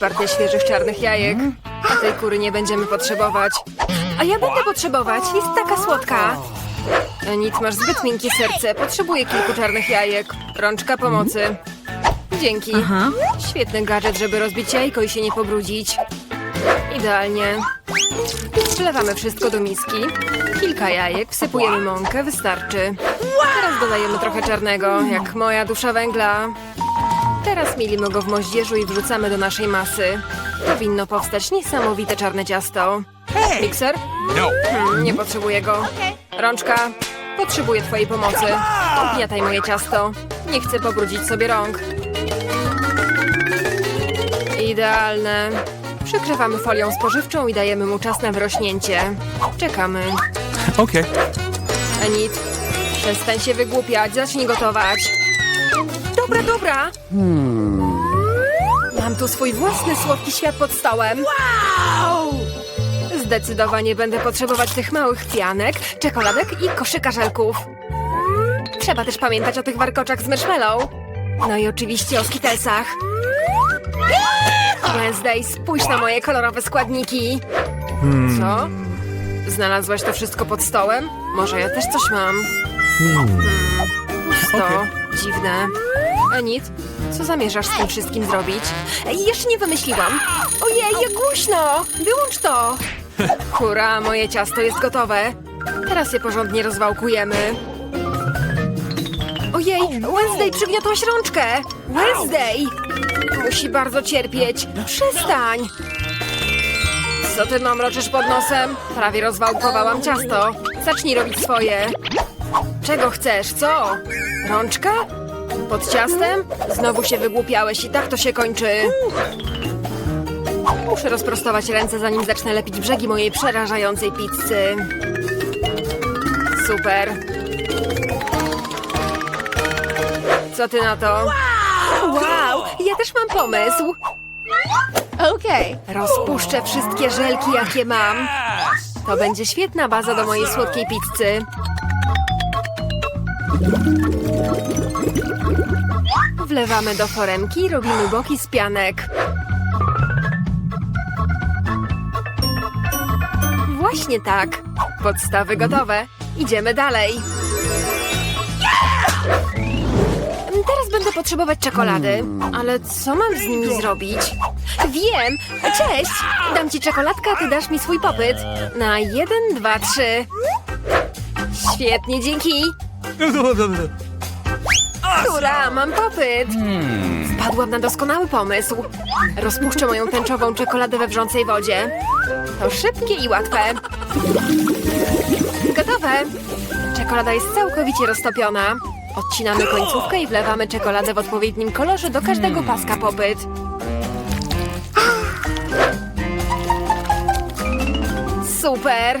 Partię świeżych czarnych jajek. A tej kury nie będziemy potrzebować. A ja będę potrzebować. Jest taka słodka. Nic, masz zbyt miękkie serce. Potrzebuję kilku czarnych jajek. Rączka pomocy. Dzięki. Świetny gadżet, żeby rozbić jajko i się nie pobrudzić. Idealnie. Wlewamy wszystko do miski. Kilka jajek, wsypujemy mąkę, wystarczy. Teraz dodajemy trochę czarnego, jak moja dusza węgla. Teraz mielimy go w moździerzu i wrzucamy do naszej masy. Powinno powstać niesamowite czarne ciasto. Mikser? No. Hmm, nie potrzebuję go. Rączka? Potrzebuję twojej pomocy. Ugniataj moje ciasto. Nie chcę pobrudzić sobie rąk. Idealne. Przykrywamy folią spożywczą i dajemy mu czas na wyrośnięcie. Czekamy. Okay. Enid, przestań się wygłupiać, zacznij gotować. Dobra, dobra. Mam tu swój własny słodki świat pod stołem. Wow! Zdecydowanie będę potrzebować tych małych pianek, czekoladek i koszyka żelków. Trzeba też pamiętać o tych warkoczach z marshmallow. No i oczywiście o skitelsach. Wednesday, spójrz na moje kolorowe składniki. Co? Znalazłaś to wszystko pod stołem? Może ja też coś mam. Hmm. Pusto. Okej. Dziwne. Enid, co zamierzasz z tym wszystkim zrobić? Jeszcze nie wymyśliłam. Ojej, jak głośno! Wyłącz to! Hurra, moje ciasto jest gotowe. Teraz je porządnie rozwałkujemy. Ojej, Wednesday, przygniotłaś rączkę! Wednesday! Musi bardzo cierpieć. Przestań! Co ty mamroczysz pod nosem? Prawie rozwałkowałam ciasto. Zacznij robić swoje. Czego chcesz, co? Rączka? Pod ciastem? Znowu się wygłupiałeś i tak to się kończy. Muszę rozprostować ręce, zanim zacznę lepić brzegi mojej przerażającej pizzy. Super. Co ty na to? Wow, ja też mam pomysł. Okay. Rozpuszczę wszystkie żelki, jakie mam. To będzie świetna baza do mojej słodkiej pizzy. Wlewamy do foremki i robimy boki z pianek. Właśnie tak. Podstawy gotowe. Idziemy dalej. Teraz będę potrzebować czekolady. Ale co mam z nimi zrobić? Wiem! Cześć! Dam ci czekoladkę, a ty dasz mi swój popyt. Na jeden, dwa, trzy. Świetnie, dzięki! Która, mam popyt! Wpadłam na doskonały pomysł. Rozpuszczę moją tęczową czekoladę we wrzącej wodzie. To szybkie i łatwe. Gotowe! Czekolada jest całkowicie roztopiona. Odcinamy końcówkę i wlewamy czekoladę w odpowiednim kolorze do każdego paska popyt. Super!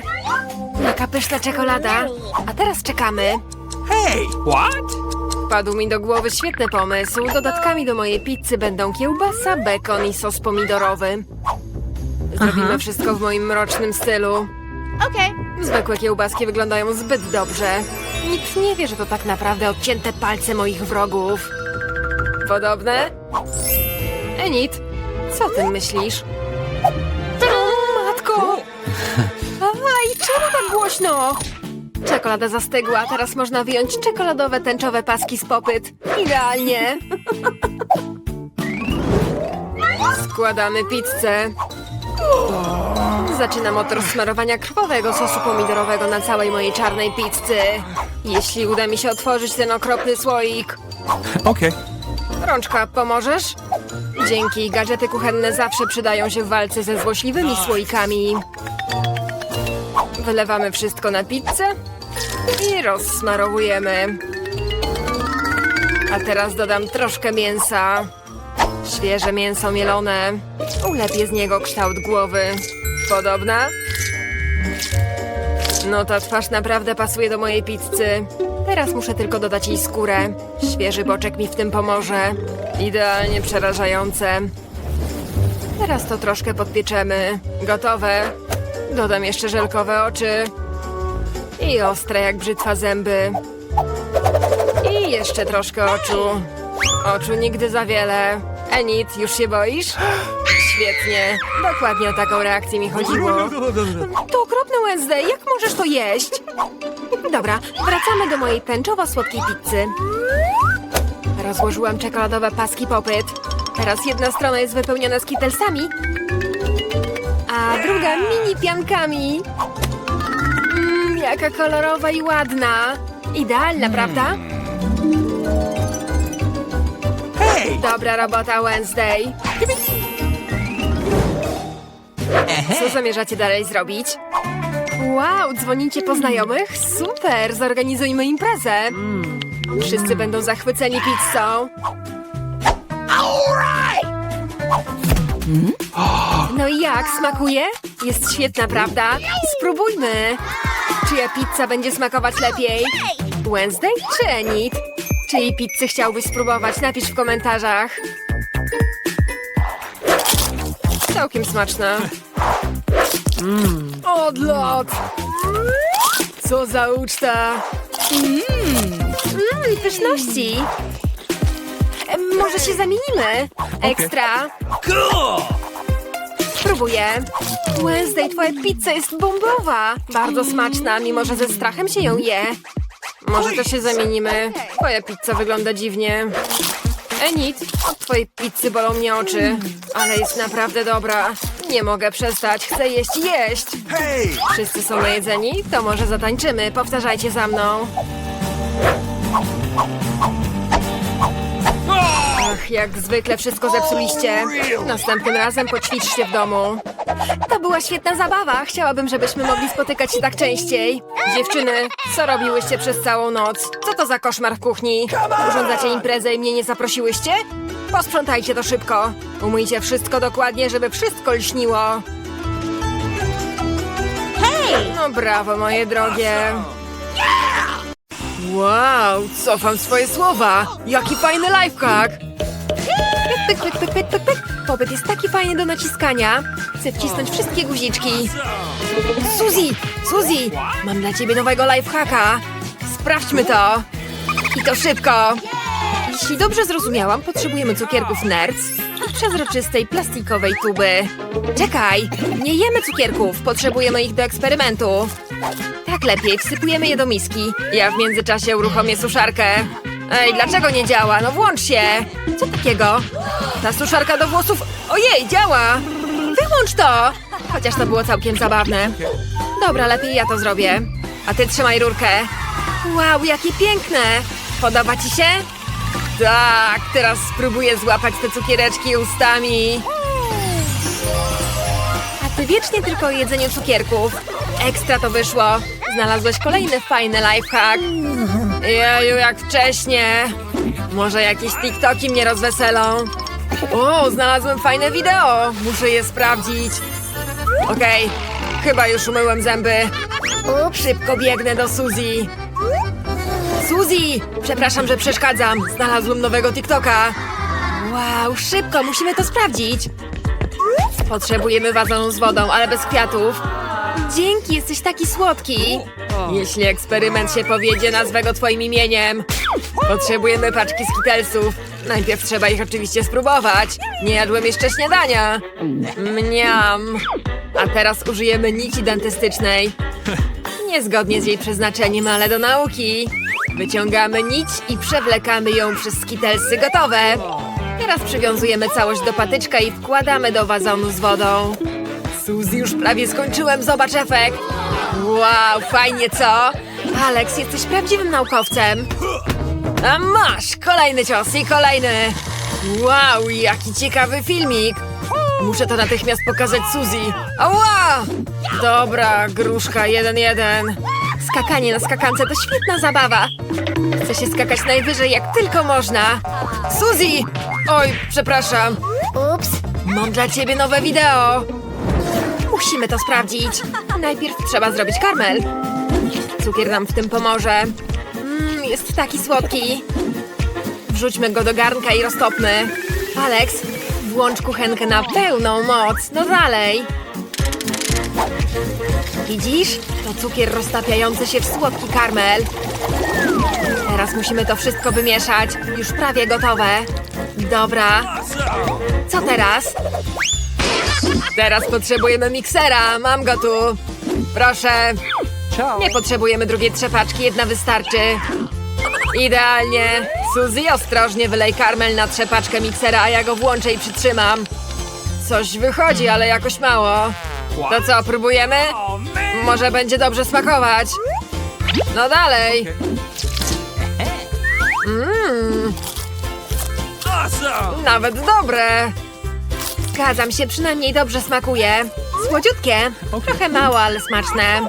Jaka pyszna czekolada. A teraz czekamy. Hey, what? Wpadł mi do głowy świetny pomysł. Dodatkami do mojej pizzy będą kiełbasa, bekon i sos pomidorowy. Zrobimy wszystko w moim mrocznym stylu. Okay. Zwykłe kiełbaski wyglądają zbyt dobrze. Nikt nie wie, że to tak naprawdę odcięte palce moich wrogów. Podobne? Enid, co ty myślisz? O, matko! Aj, czemu tak głośno? Czekolada zastygła, teraz można wyjąć czekoladowe tęczowe paski z popyt. Idealnie! Składamy pizzę. Zaczynam od rozsmarowania krwawego sosu pomidorowego na całej mojej czarnej pizzy. Jeśli uda mi się otworzyć ten okropny słoik. Okay. Rączka, pomożesz? Dzięki, gadżety kuchenne zawsze przydają się w walce ze złośliwymi słoikami. Wylewamy wszystko na pizzę i rozsmarowujemy. A teraz dodam troszkę mięsa. Świeże mięso mielone. Ulepię z niego kształt głowy. Podobna? No ta twarz naprawdę pasuje do mojej pizzy. Teraz muszę tylko dodać jej skórę. Świeży boczek mi w tym pomoże. Idealnie przerażające. Teraz to troszkę podpieczemy. Gotowe. Dodam jeszcze żelkowe oczy. I ostre jak brzytwa zęby. I jeszcze troszkę oczu. Oczu nigdy za wiele. Enid, już się boisz? Świetnie. Dokładnie o taką reakcję mi chodziło. To okropne Wednesday, jak możesz to jeść? Dobra, wracamy do mojej tęczowo-słodkiej pizzy. Rozłożyłam czekoladowe paski popyt. Teraz jedna strona jest wypełniona skitelsami, a druga mini piankami. Jaka kolorowa i ładna. Idealna, prawda? Hey! Dobra robota, Wednesday. Co zamierzacie dalej zrobić? Wow, dzwonicie po znajomych? Super, zorganizujmy imprezę. Wszyscy będą zachwyceni pizzą. No i jak, smakuje? Jest świetna, prawda? Spróbujmy. Czyja pizza będzie smakować lepiej? Wednesday czy Enid? Czyjej pizzy chciałbyś spróbować? Napisz w komentarzach. Całkiem smaczna. Odlot! Co za uczta! Mmm, pyszności! Em, Może się zamienimy? Ekstra! Cool! Spróbuję. Wednesday, twoja pizza jest bombowa. Bardzo smaczna, mimo że ze strachem się ją je. Może to się zamienimy. Twoja pizza wygląda dziwnie. Enid, od twojej pizzy bolą mnie oczy. Ale jest naprawdę dobra. Nie mogę przestać, chcę jeść, jeść. Wszyscy są najedzeni? To może zatańczymy. Powtarzajcie za mną. Ach, jak zwykle wszystko zepsuliście. Następnym razem poćwiczcie w domu. To była świetna zabawa. Chciałabym, żebyśmy mogli spotykać się tak częściej. Dziewczyny, co robiłyście przez całą noc? Co to za koszmar w kuchni? Urządzacie imprezę i mnie nie zaprosiłyście? Posprzątajcie to szybko. Umyjcie wszystko dokładnie, żeby wszystko lśniło. No brawo, moje drogie. Wow, cofam swoje słowa. Jaki fajny lifehack. Pyk, pyk, pyk, pyk, pyk, pyk. Popyt jest taki fajny do naciskania. Chcę wcisnąć wszystkie guziczki. Suzy, Suzy, mam dla ciebie nowego lifehacka. Sprawdźmy to. I to szybko. Jeśli dobrze zrozumiałam, potrzebujemy cukierków Nerds i przezroczystej plastikowej tuby. Czekaj, nie jemy cukierków, potrzebujemy ich do eksperymentu. Tak lepiej, wsypujemy je do miski. Ja w międzyczasie uruchomię suszarkę. Ej, dlaczego nie działa? No włącz się! Co takiego? Ta suszarka do włosów... Ojej, działa! Wyłącz to! Chociaż to było całkiem zabawne. Dobra, lepiej ja to zrobię. A ty trzymaj rurkę. Wow, jakie piękne! Podoba ci się? Tak, teraz spróbuję złapać te cukiereczki ustami. A ty wiecznie tylko o jedzeniu cukierków. Ekstra to wyszło. Znalazłeś kolejny fajny lifehack. Jeju, jak wcześnie. Może jakieś TikToki mnie rozweselą. O, znalazłem fajne wideo. Muszę je sprawdzić. Okej, chyba już umyłem zęby. Szybko biegnę do Suzy. Suzy! Przepraszam, że przeszkadzam. Znalazłem nowego TikToka. Wow, szybko, musimy to sprawdzić. Potrzebujemy wazonu z wodą, ale bez kwiatów. Dzięki, jesteś taki słodki. Jeśli eksperyment się powiedzie, nazwę go twoim imieniem. Potrzebujemy paczki skitelsów. Najpierw trzeba ich oczywiście spróbować. Nie jadłem jeszcze śniadania. Mniam. A teraz użyjemy nici dentystycznej. Niezgodnie z jej przeznaczeniem, ale do nauki. Wyciągamy nić i przewlekamy ją przez skitelsy gotowe. Teraz przywiązujemy całość do patyczka i wkładamy do wazonu z wodą. Suzy, już prawie skończyłem, zobacz efekt. Wow, fajnie, co? Alex, jesteś prawdziwym naukowcem. A masz, kolejny cios i kolejny. Wow, jaki ciekawy filmik. Muszę to natychmiast pokazać Suzy. Ała! Dobra, gruszka 1-1. Skakanie na skakance to świetna zabawa. Chcę się skakać najwyżej jak tylko można. Suzy! Oj, przepraszam. Ups. Mam dla ciebie nowe wideo. Musimy to sprawdzić. Najpierw trzeba zrobić karmel. Cukier nam w tym pomoże. Mmm, jest taki słodki. Wrzućmy go do garnka i roztopmy. Alex, włącz kuchenkę na pełną moc. No dalej. Widzisz? To cukier roztapiający się w słodki karmel. Teraz musimy to wszystko wymieszać. Już prawie gotowe. Dobra. Co teraz? Teraz potrzebujemy miksera. Mam go tu. Proszę. Nie potrzebujemy drugiej trzepaczki, jedna wystarczy. Idealnie. Suzy, ostrożnie wylej karmel na trzepaczkę miksera, a ja go włączę i przytrzymam. Coś wychodzi, ale jakoś mało. To co, próbujemy? Może będzie dobrze smakować. No dalej. Mmm, nawet dobre. Zgadzam się, przynajmniej dobrze smakuje. Słodziutkie. Trochę mało, ale smaczne.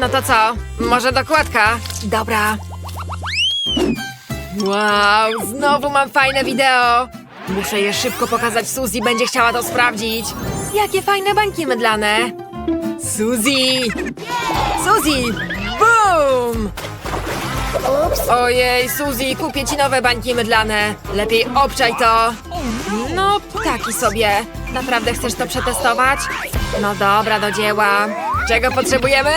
No to co? Może dokładka? Dobra. Wow, znowu mam fajne wideo. Muszę je szybko pokazać Suzy, będzie chciała to sprawdzić. Jakie fajne bańki mydlane. Suzy! Suzy! Boom! Ojej, Suzy, kupię ci nowe bańki mydlane. Lepiej obczaj to. No, taki sobie. Naprawdę chcesz to przetestować? No dobra, do dzieła. Czego potrzebujemy?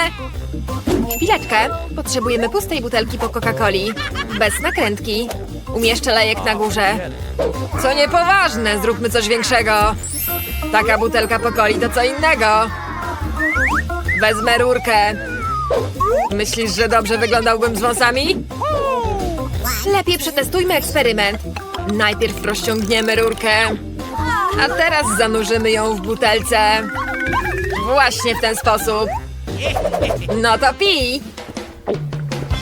Chwileczkę. Potrzebujemy pustej butelki po Coca-Coli. Bez nakrętki. Umieszczę lejek na górze. Co niepoważne, zróbmy coś większego. Taka butelka po coli to co innego. Wezmę rurkę. Myślisz, że dobrze wyglądałbym z wąsami? Lepiej przetestujmy eksperyment. Najpierw rozciągniemy rurkę, a teraz zanurzymy ją w butelce. Właśnie w ten sposób. No to pij.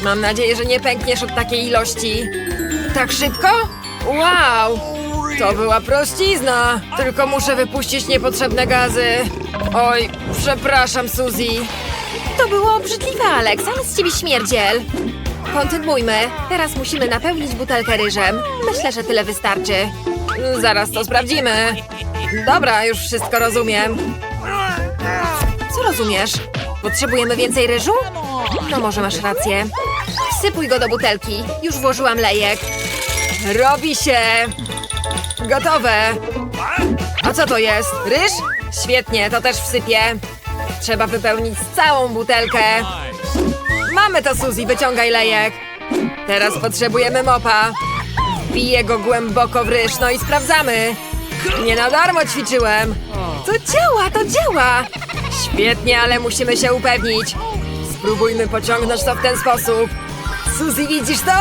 Mam nadzieję, że nie pękniesz od takiej ilości. Tak szybko? Wow! To była prościzna. Tylko muszę wypuścić niepotrzebne gazy. Oj, przepraszam, Suzy. To było obrzydliwe, Alex, ale z ciebie śmierdziel. Kontynuujmy. Teraz musimy napełnić butelkę ryżem. Myślę, że tyle wystarczy. Zaraz to sprawdzimy. Dobra, już wszystko rozumiem. Co rozumiesz? Potrzebujemy więcej ryżu? No może masz rację. Wsypuj go do butelki. Już włożyłam lejek. Robi się! Gotowe! A co to jest? Ryż? Świetnie, to też wsypię. Trzeba wypełnić całą butelkę. Mamy to, Suzy, wyciągaj lejek. Teraz potrzebujemy mopa. Wbiję go głęboko w ryż, no i sprawdzamy. Nie na darmo ćwiczyłem. To działa, to działa. Świetnie, ale musimy się upewnić. Spróbujmy pociągnąć to w ten sposób. Suzy, widzisz to?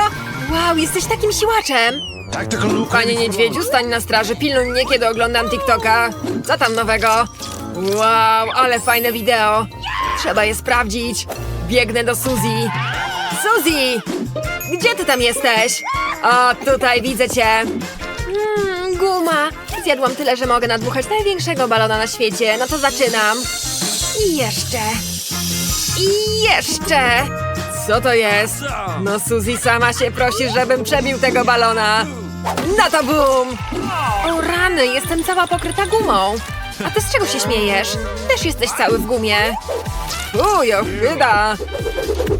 Wow, jesteś takim siłaczem. Panie niedźwiedziu, stań na straży, pilnuj mnie, kiedy oglądam TikToka. Co tam nowego? Wow, ale fajne wideo. Trzeba je sprawdzić. Biegnę do Suzy. Suzy! Gdzie ty tam jesteś? O, tutaj widzę cię. Mmm, guma. Zjadłam tyle, że mogę nadmuchać największego balona na świecie. No to zaczynam. I jeszcze. I jeszcze. Co to jest? No Suzy sama się prosi, żebym przebił tego balona. No to bum! O rany, jestem cała pokryta gumą. A ty z czego się śmiejesz? Też jesteś cały w gumie. Uj, ochyda!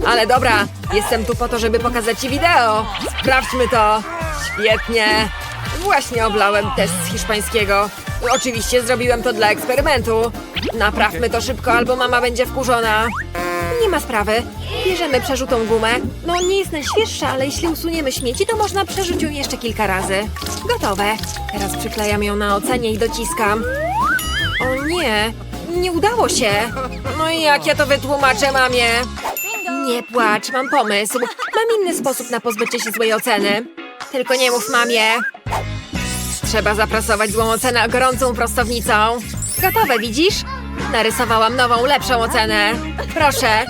Ale dobra, jestem tu po to, żeby pokazać ci wideo. Sprawdźmy to. Świetnie. Właśnie oblałem test z hiszpańskiego. Oczywiście zrobiłem to dla eksperymentu. Naprawmy to szybko, albo mama będzie wkurzona. Nie ma sprawy. Bierzemy przerzutą gumę. No, nie jest najświeższa, ale jeśli usuniemy śmieci, to można przerzuć ją jeszcze kilka razy. Gotowe. Teraz przyklejam ją na ocenie i dociskam. O nie, nie udało się. No i jak ja to wytłumaczę mamie? Nie płacz, mam pomysł. Mam inny sposób na pozbycie się złej oceny. Tylko nie mów mamie. Trzeba zaprasować złą ocenę gorącą prostownicą. Gotowe, widzisz? Narysowałam nową, lepszą ocenę. Proszę,